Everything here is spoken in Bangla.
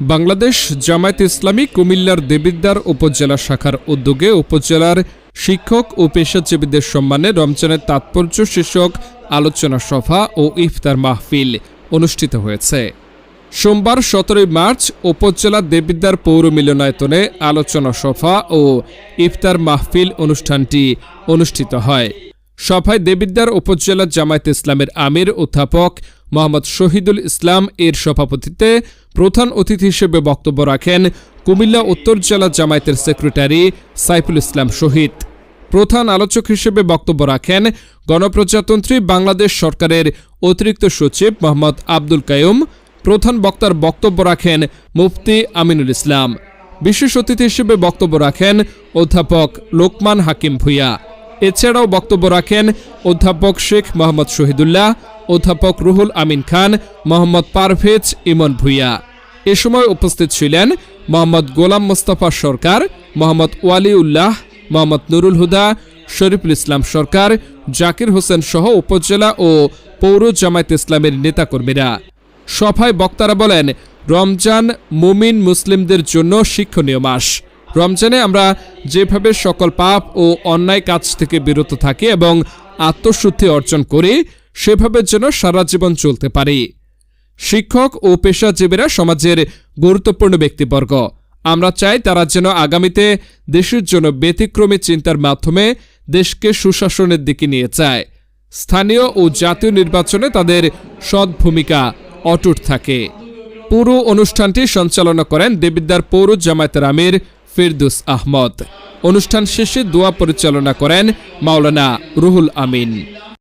বাংলাদেশ জামায়াত ইসলামী কুমিল্লার দেবিদ্বার উপজেলা শাখার উদ্যোগে উপজেলার শিক্ষক ও পেশাজীবীদের সম্মানে রমজানের তাৎপর্য শীর্ষক আলোচনা সভা ও ইফতার মাহফিল অনুষ্ঠিত হয়েছে। সোমবার সতেরোই মার্চ উপজেলা দেবিদ্বার পৌর মিলনায়তনে আলোচনা সভা ও ইফতার মাহফিল অনুষ্ঠানটি অনুষ্ঠিত হয়। সভায় দেবিদ্বার উপজেলা জামায়াত ইসলামের আমির, অধ্যাপক মোহাম্মদ শহীদুল ইসলাম এর সভাপতিত্বে প্রধান অতিথি হিসেবে বক্তব্য রাখেন কুমিল্লা উত্তর জেলা জামায়াতের সেক্রেটারি সাইফুল ইসলাম শহীদ। প্রধান আলোচক হিসেবে বক্তব্য রাখেন গণপ্রজাতন্ত্রী বাংলাদেশ সরকারের অতিরিক্ত সচিব মোহাম্মদ আব্দুল কায়ুম প্রধান বক্তার বক্তব্য রাখেন মুফতি আমিনুল ইসলাম। বিশেষ অতিথি হিসেবে বক্তব্য রাখেন অধ্যাপক লোকমান হাকিম ভুইয়া। এছাড়াও বক্তব্য রাখেন অধ্যাপক শেখ মোহাম্মদ শহীদুল্লাহ, অধ্যাপক রুহুল আমিন খান, মোহাম্মদ পারভেজ ইমন ভুইয়া। এ সময় উপস্থিত ছিলেন মোহাম্মদ গোলাম মোস্তফা সরকার, মোহাম্মদ ওয়ালিউল্লাহ, মোহাম্মদ নুরুল হুদা, শরীফুল ইসলাম সরকার, জাকির হোসেন সহ উপজেলা ও পৌর জামায়াত ইসলামের নেতাকর্মীরা। সভায় বক্তারা বলেন, রমজান মুমিন মুসলিমদের জন্য শিক্ষণীয় মাস। রমজানে আমরা যেভাবে সকল পাপ ও অন্যায় কাজ থেকে বিরত থাকি এবং আত্মশুদ্ধি অর্জন করি, সেভাবে যেন সারা জীবন চলতে পারি। শিক্ষক ও পেশাজীবীরা সমাজের গুরুত্বপূর্ণ ব্যক্তিবর্গ। আমরা চাই তারা যেন আগামীতে দেশের জন্য ব্যতিক্রমী চিন্তার মাধ্যমে দেশকে সুশাসনের দিকে নিয়ে যায়। স্থানীয় ও জাতীয় নির্বাচনে তাদের সৎ ভূমিকা অটুট থাকে। পুরো অনুষ্ঠানটি সঞ্চালনা করেন দেবিদ্বার পৌর জামায়াতের আমির ফিরদুস আহমদ। অনুষ্ঠান শেষে দোয়া পরিচালনা করেন মাওলানা রুহুল আমিন।